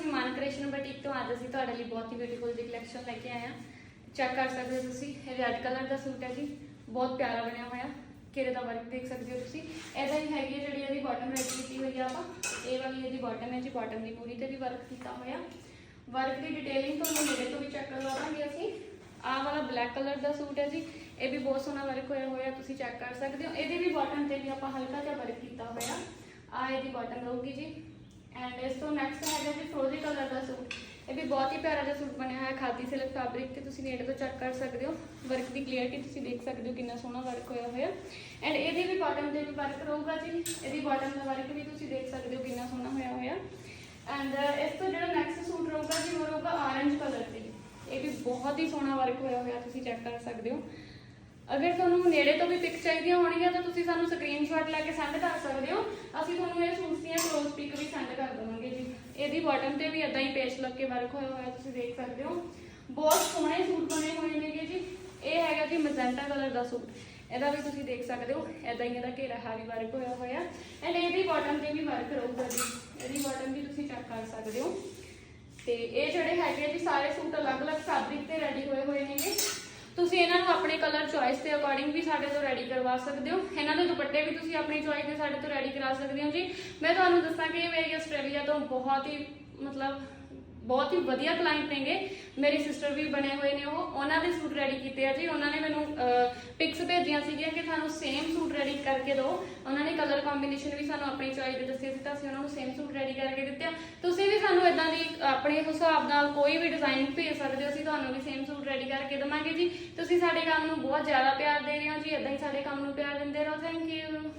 ਅਸੀਂ ਮਾਨ ਕ੍ਰਿਸ਼ਨ ਬਟੀਕ ਤੋਂ ਅੱਜ ਅਸੀਂ ਤੁਹਾਡੇ ਲਈ ਬਹੁਤ ਹੀ ਬਿਊਟੀਫੁਲ ਜਿਹੀ ਕਲੈਕਸ਼ਨ ਲੈ ਕੇ ਆਏ ਹਾਂ। ਚੈੱਕ ਕਰ ਸਕਦੇ ਹੋ ਤੁਸੀਂ, ਇਹ ਰੈੱਡ ਕਲਰ ਦਾ ਸੂਟ ਹੈ ਜੀ। ਬਹੁਤ ਪਿਆਰਾ ਬਣਿਆ ਹੋਇਆ। ਘੇਰੇ ਦਾ ਵਰਕ ਦੇਖ ਸਕਦੇ ਹੋ ਤੁਸੀਂ। ਇਹਦਾ ਹੀ ਹੈਗੀ ਹੈ ਜਿਹੜੀ ਇਹਦੀ ਬਾਟਮ ਰੈਡ ਕੀਤੀ ਹੋਈ ਆ ਆਪਾਂ। ਇਹ ਵਾਲੀ ਇਹਦੀ ਬਾਟਮ ਹੈ ਜੀ ਬਾਟਮ ਦੀ ਪੂਰੀ ਤੇ ਵੀ ਵਰਕ ਕੀਤਾ ਹੋਇਆ। ਵਰਕ ਦੀ ਡਿਟੇਲਿੰਗ ਤੁਹਾਨੂੰ ਮੇਰੇ ਤੋਂ ਵੀ ਚੈੱਕ ਕਰਵਾਵਾਂਗੇ ਅਸੀਂ। ਆਹ ਵਾਲਾ ਬਲੈਕ ਕਲਰ ਦਾ ਸੂਟ ਹੈ ਜੀ। ਇਹ ਵੀ ਬਹੁਤ ਸੋਹਣਾ ਵਰਕ ਹੋਇਆ ਹੋਇਆ, ਤੁਸੀਂ ਚੈੱਕ ਕਰ ਸਕਦੇ ਹੋ। ਇਹਦੇ ਵੀ ਬਾਟਮ ਤੇ ਵੀ ਆਪਾਂ ਹਲਕਾ ਜਿਹਾ ਵਰਕ ਕੀਤਾ ਹੋਇਆ। ਆ ਇਹਦੀ ਬਾਟਮ ਰਹੂਗੀ ਜੀ। ਐਂਡ ਇਸ ਤੋਂ ਨੈਕਸਟ ਹੈਗਾ ਜੀ ਫਰੋਜ਼ੀ ਕਲਰ ਦਾ ਸੂਟ। ਇਹ ਵੀ ਬਹੁਤ ਹੀ ਪਿਆਰਾ ਜਿਹਾ ਸੂਟ ਬਣਿਆ ਹੋਇਆ, ਖਾਦੀ ਸਿਲਕ ਫੈਬਰਿਕ ਤੇ ਤੁਸੀਂ ਨੇੜੇ ਤੋਂ ਚੈੱਕ ਕਰ ਸਕਦੇ ਹੋ। ਵਰਕ ਦੀ ਕਲੀਅਰਟੀ ਤੁਸੀਂ ਦੇਖ ਸਕਦੇ ਹੋ ਕਿੰਨਾ ਸੋਹਣਾ ਵਰਕ ਹੋਇਆ ਹੋਇਆ। ਐਂਡ ਇਹਦੇ ਵੀ ਬਾਟਮ ਤੇ ਵੀ ਵਰਕ ਰਹੂਗਾ ਜੀ। ਇਹਦੀ ਬਾਟਮ ਦਾ ਵਰਕ ਵੀ ਤੁਸੀਂ ਦੇਖ ਸਕਦੇ ਹੋ ਕਿੰਨਾ ਸੋਹਣਾ ਹੋਇਆ ਹੋਇਆ। ਐਂਡ ਇਸ ਤੋਂ ਜਿਹੜਾ ਨੈਕਸਟ ਸੂਟ ਰਹੂਗਾ ਜੀ, ਉਹ ਰਹੂਗਾ orange ਕਲਰ ਤੇ ਇਹ ਵੀ ਬਹੁਤ ਹੀ ਸੋਹਣਾ ਵਰਕ ਹੋਇਆ ਹੋਇਆ, ਤੁਸੀਂ ਚੈੱਕ ਕਰ ਸਕਦੇ ਹੋ। ਅਗਰ ਤੁਹਾਨੂੰ ਨੇੜੇ ਤੋਂ ਵੀ ਪਿਕ ਚਾਹੀਦੀਆਂ ਹੋਣਗੀਆਂ, ਤਾਂ ਤੁਸੀਂ ਸਾਨੂੰ ਸਕਰੀਨਸ਼ਾਟ ਲੈ ਕੇ ਸੈਂਡ ਕਰ ਸਕਦੇ ਹੋ। ਅਸੀਂ ਤੁਹਾਨੂੰ ਇਹ ਸੂਟਸ ਦੀਆਂ ਕਲੋਜ਼ ਪਿਕ ਵੀ ਸੈਂਡ ਕਰ ਦੇਵਾਂਗੇ ਜੀ ਇਹਦੀ ਬਾਟਮ ਤੇ ਵੀ ਇਦਾਂ ਹੀ ਪੇਚ ਲੱਗ ਕੇ ਵਰਕ ਹੋਇਆ ਹੋਇਆ, ਤੁਸੀਂ ਦੇਖ ਸਕਦੇ ਹੋ। ਬਹੁਤ ਸੋਹਣੇ ਸੂਟ ਬਣੇ ਹੋਏ ਨੇਗੇ ਜੀ। ਇਹ ਹੈਗਾ ਜੀ ਮਜੈਂਟਾ ਕਲਰ ਦਾ ਸੂਟ। ਇਹਦਾ ਵੀ ਤੁਸੀਂ ਦੇਖ ਸਕਦੇ ਹੋ ਇਦਾਂ ਹੀ ਇਹਦਾ ਘੇਰਾ ਹੈਵੀ ਵਰਕ ਹੋਇਆ ਹੋਇਆ। ਐਂਡ ਇਹਦੀ ਬਾਟਮ ਤੇ ਵੀ ਵਰਕ ਰਹੂਗਾ ਜੀ। ਇਹਦੀ ਬਾਟਮ ਵੀ ਤੁਸੀਂ ਚੈੱਕ ਕਰ ਸਕਦੇ ਹੋ। ਤੇ ਇਹ ਜਿਹੜੇ ਹੈਗੇ ਆ ਜੀ, ਸਾਰੇ ਸੂਟ ਅਲੱਗ-ਅਲੱਗ ਫੈਬਰਿਕ ਤੇ ਰੈਡੀ ਹੋਏ ਹੋਏ ਨੇਗੇ। ਤੁਸੀਂ ਇਹਨਾਂ ਨੂੰ ਆਪਣੇ ਕਲਰ ਚੁਆਇਸ ਦੇ ਅਕੋਰਡਿੰਗ ਵੀ ਸਾਡੇ ਤੋਂ ਰੈਡੀ ਕਰਵਾ ਸਕਦੇ ਹੋ। ਇਹਨਾਂ ਦੇ ਦੁਪੱਟੇ ਵੀ ਤੁਸੀਂ ਆਪਣੀ ਚੁਆਇਸ ਦੇ ਸਾਡੇ ਤੋਂ ਰੈਡੀ ਕਰਾ ਸਕਦੇ ਹੋ ਜੀ। ਮੈਂ ਤੁਹਾਨੂੰ ਦੱਸਾਂ ਕਿ ਮੇਰੀ ਆਸਟ੍ਰੇਲੀਆ ਤੋਂ ਬਹੁਤ ਹੀ, ਮਤਲਬ ਬਹੁਤ ਹੀ ਵਧੀਆ ਕਲਾਇੰਟ ਨੇਗੇ। ਮੇਰੀ ਸਿਸਟਰ ਵੀ ਬਣੇ ਹੋਏ ਨੇ ਉਹ। ਉਹਨਾਂ ਦੇ ਸੂਟ ਰੈਡੀ ਕੀਤੇ ਆ ਜੀ। ਉਹਨਾਂ ਨੇ ਮੈਨੂੰ ਪਿਕਸ ਭੇਜੀਆਂ ਸੀਗੀਆਂ ਕਿ ਤੁਹਾਨੂੰ ਸੇਮ ਸੂਟ ਰੈਡੀ ਕਰਕੇ ਦਿਓ। ਉਹਨਾਂ ਨੇ ਕਲਰ ਕੰਬੀਨੇਸ਼ਨ ਵੀ ਸਾਨੂੰ ਆਪਣੀ ਚੋਇਸ ਦੇ ਦੱਸੇ ਸੀ ਤਾਂ ਅਸੀਂ ਉਹਨਾਂ ਨੂੰ ਸੇਮ ਸੂਟ ਰੈਡੀ ਕਰਕੇ ਦਿੱਤੇ ਆ ਤੁਸੀਂ ਵੀ ਸਾਨੂੰ ਇਦਾਂ ਦੀ ਆਪਣੇ ਹਿਸਾਬ ਨਾਲ ਕੋਈ ਵੀ ਡਿਜ਼ਾਈਨ ਭੇਜ ਸਕਦੇ ਹੋ, ਅਸੀਂ ਤੁਹਾਨੂੰ ਵੀ ਸੇਮ ਸੂਟ ਰੈਡੀ ਕਰਕੇ ਦੇਵਾਂਗੇ ਜੀ। ਤੁਸੀਂ ਸਾਡੇ ਕੰਮ ਨੂੰ ਬਹੁਤ ਜ਼ਿਆਦਾ ਪਿਆਰ ਦੇ ਰਹੇ ਹੋ ਜੀ। ਇਦਾਂ ਹੀ ਸਾਡੇ ਕੰਮ ਨੂੰ ਪਿਆਰ ਦਿੰਦੇ ਰਹੋ। Thank you